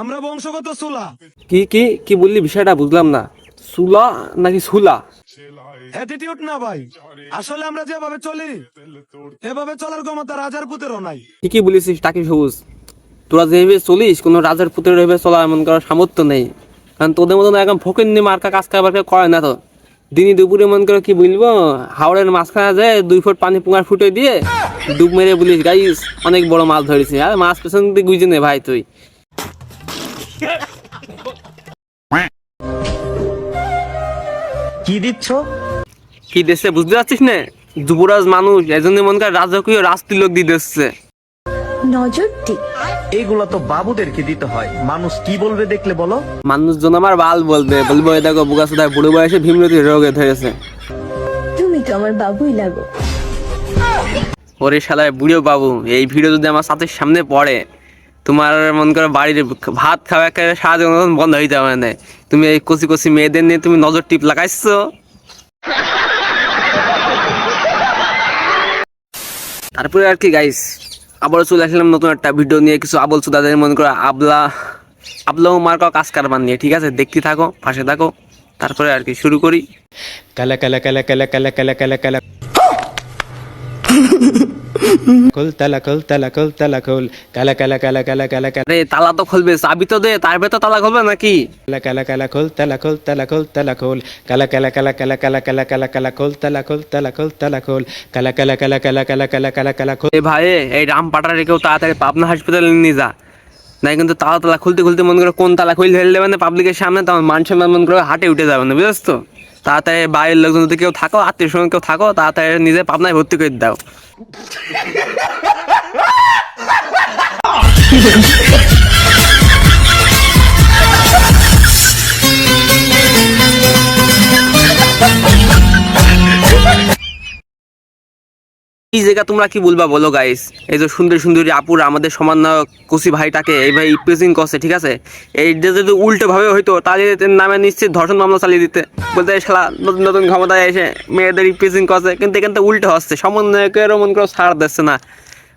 আমরা বংশগত সুলা। কি কি কি বললি বিষয়টা বুঝলাম না। সুলা নাকি সুলা? অ্যাটিটিউড না ভাই। আসলে আমরা যেভাবে চলি এভাবে চলার ক্ষমতা রাজার পুতেরও নাই। ঠিকই বলেছিস টাকি সবুজ? তোরা যেভাবে চলিস কোনো রাজার পুত্রের ভেবে চলা এমন করার সামর্থ্য নেই। কারণ তোদের মতন একদম ফকির নিয়ে মার্কা কাজ কারবার করে না তো। দিনই দুপুরে মন করে কি বলব হাওড়ের মাঝখানে যায় দুই ফুট পানি পুঙার ফুটে দিয়ে ডুব মেরে বলিস গাইস অনেক বড় মাছ ধরেছি। আর মাছ পেছন দিয়ে গুইজে নে ভাই তুই। কি দিচ্ছ? কি দেশে বুঝতে পারছিস না? যুবরাজ মানুষ এজন্য মন করে রাজকীয় রাজতিলক দিয়ে দিচ্ছে নজরটি এইগুলো তো বাবুদেরকে দিতে হয়। মানুষ কি বলবে দেখলে বলো? মানুষজন আমার বাল বলবে। বলব এ দেখো বুকা সুদায় বুড়ো বয়সে ভীমরতি রোগে ধরেছে। তুমি তো আমার বাবুই লাগো। ওরে শালায় বুড়ো বাবু এই ভিডিও যদি আমার সাথে সামনে পড়ে তোমার মন করে বাড়ির ভাত খাওয়া একেবারে সারা জীবন বন্ধ হয়ে যাবে না। তুমি এই কচি কচি মেয়েদের নিয়ে তুমি নজর টিপ লাগাইছো? তারপরে আর কি গাইস আবারও চলে আসলাম নতুন একটা ভিডিও নিয়ে। কিছু আবল সুদাদের মন করে আবলা আবলা মার্কা কাজ কারবার নিয়ে ঠিক আছে? দেখতে থাকো পাশে থাকো। তারপরে আর কি শুরু করি। kala kala kala kala kala kala kala kala তালা তো খুলবে চাবি তো দে তার ভেতর তালা খুলবে নাকি ভাই এই রামপাটারে কেউ তাড়াতাড়ি পাবনা হাসপাতালে নিয়ে যা না কিন্তু তালা তালা খুলতে খুলতে মন করে কোন তালা খুলতে ফেলে দেবেন পাবলিকের সামনে তখন মানুষের মন করে হাটে উঠে যাবেন বুঝেছ তো তাড়াতাড়ি বাইরের লোকজন যদি কেউ থাকো আত্মীয় সঙ্গে কেউ থাকো তাড়াতাড়ি নিজে পাবনায় ভর্তি করে দাও এই জায়গা তোমরা কি বলবা বলো গাইস এই যে সুন্দর সুন্দরী আপুর, আমাদের সমান কুসি ভাইটাকে এই ভাই প্রেজিং করছে, ঠিক আছে? এইটা যদি উল্টো ভাবে হইতো, তাহলে নামে নিশ্চিত ধর্ষণ মামলা চালিয়ে দিতে। বলতে শালা নতুন নতুন ক্ষমতায় এসে মেয়েদের প্রেজিং করছে, কিন্তু এখান থেকে উল্টো হচ্ছে। সমন্বয়কের মন করে ছাড় দিচ্ছে না।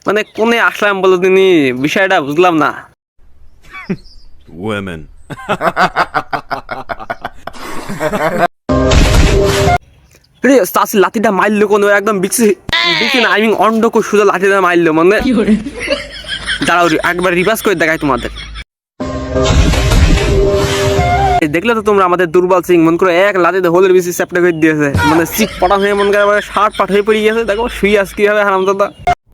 মানে কোনে আসলাম বলো তিনি বিষয়টা বুঝলাম না। Women. রে চাষি লাঠিটা মারলো কোনো একদম বিচি বিচি না আই মিন অন্ডকো সুদা লাঠিটা মারলো মানে দাঁড়াও একবার রিভার্স করে দেখাই তোমাদের। দেখলে তো তোমরা আমাদের দুর্বল সিং মন করে এক লাঠিতে হোলের বেশি চ্যাপটা করে দিয়েছে। মানে সিট পটা হয়ে মন করে শার্ট পাট হয়ে পড়ে গেছে দেখো শুই আস কি হবে হারাম দাদা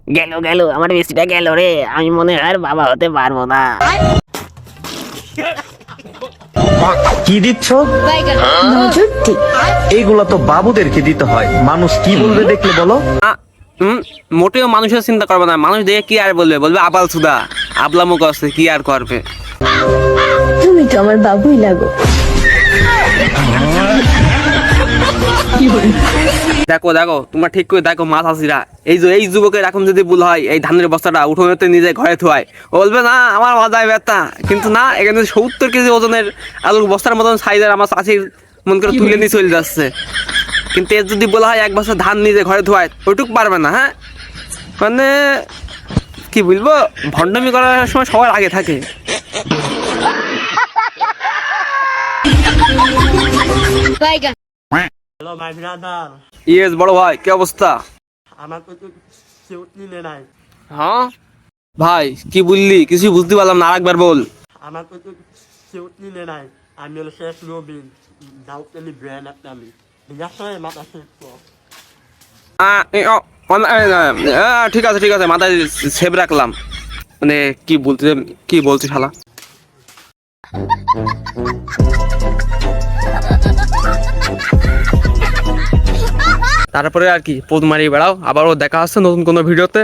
গেল গেল আমার বেশিটা গেল রে। আমি মনে হয় আর বাবা হতে পারব না। কি দিচ্ছ? এইগুলো তো বাবুদেরকে দিতে হয়। মানুষ কি বলবে দেখলে বলো? মোটেও মানুষের চিন্তা করবে না। মানুষ দেখে কি আর বলবে? বলবে আবাল সুদা আবলামুখ আছে কি আর করবে? তুমি তো আমার বাবুই লাগো। দেখো দেখো তোমরা ঠিক করে দেখো মাছ আসিরা এই যে এই যুবকের এখন যদি ভুল হয় এই ধানের বস্তাটা উঠোনেতে নিজে ঘরে থোয়ায়। বলবে না আমার মাথায় ব্যথা। কিন্তু না এখানে সত্তর কেজি ওজনের আলুর বস্তার মতন সাইজের আমার চাষির মন করে তুলে নিয়ে চলে যাচ্ছে। কিন্তু এর যদি বলা হয় এক বছর ধান নিজে ঘরে ধোয়ায় ওইটুক পারবে না হ্যাঁ? মানে কি বলব ভণ্ডমি করার সময় সবার আগে থাকে। হ্যালো ভাই ব্রাদার ইয়েস বড় ভাই কি অবস্থা? আমাকে তো নাই। হ্যাঁ? ভাই কি বললি? কিছুই বুঝতে পারলাম না আরেকবার বল। আমাকে তো নাই। আমি হলো শেষ নবীন ব্র্যান্ড একটা আমি। ঠিক আছে মাথা শেষ ঠিক আছে ঠিক আছে মাথায় সেভ রাখলাম। মানে কি বলতে কি বলছি শালা? তারপরে আর কি পোদ মারিয়ে বেড়াও। আবারও দেখা আসছে নতুন কোনো ভিডিওতে।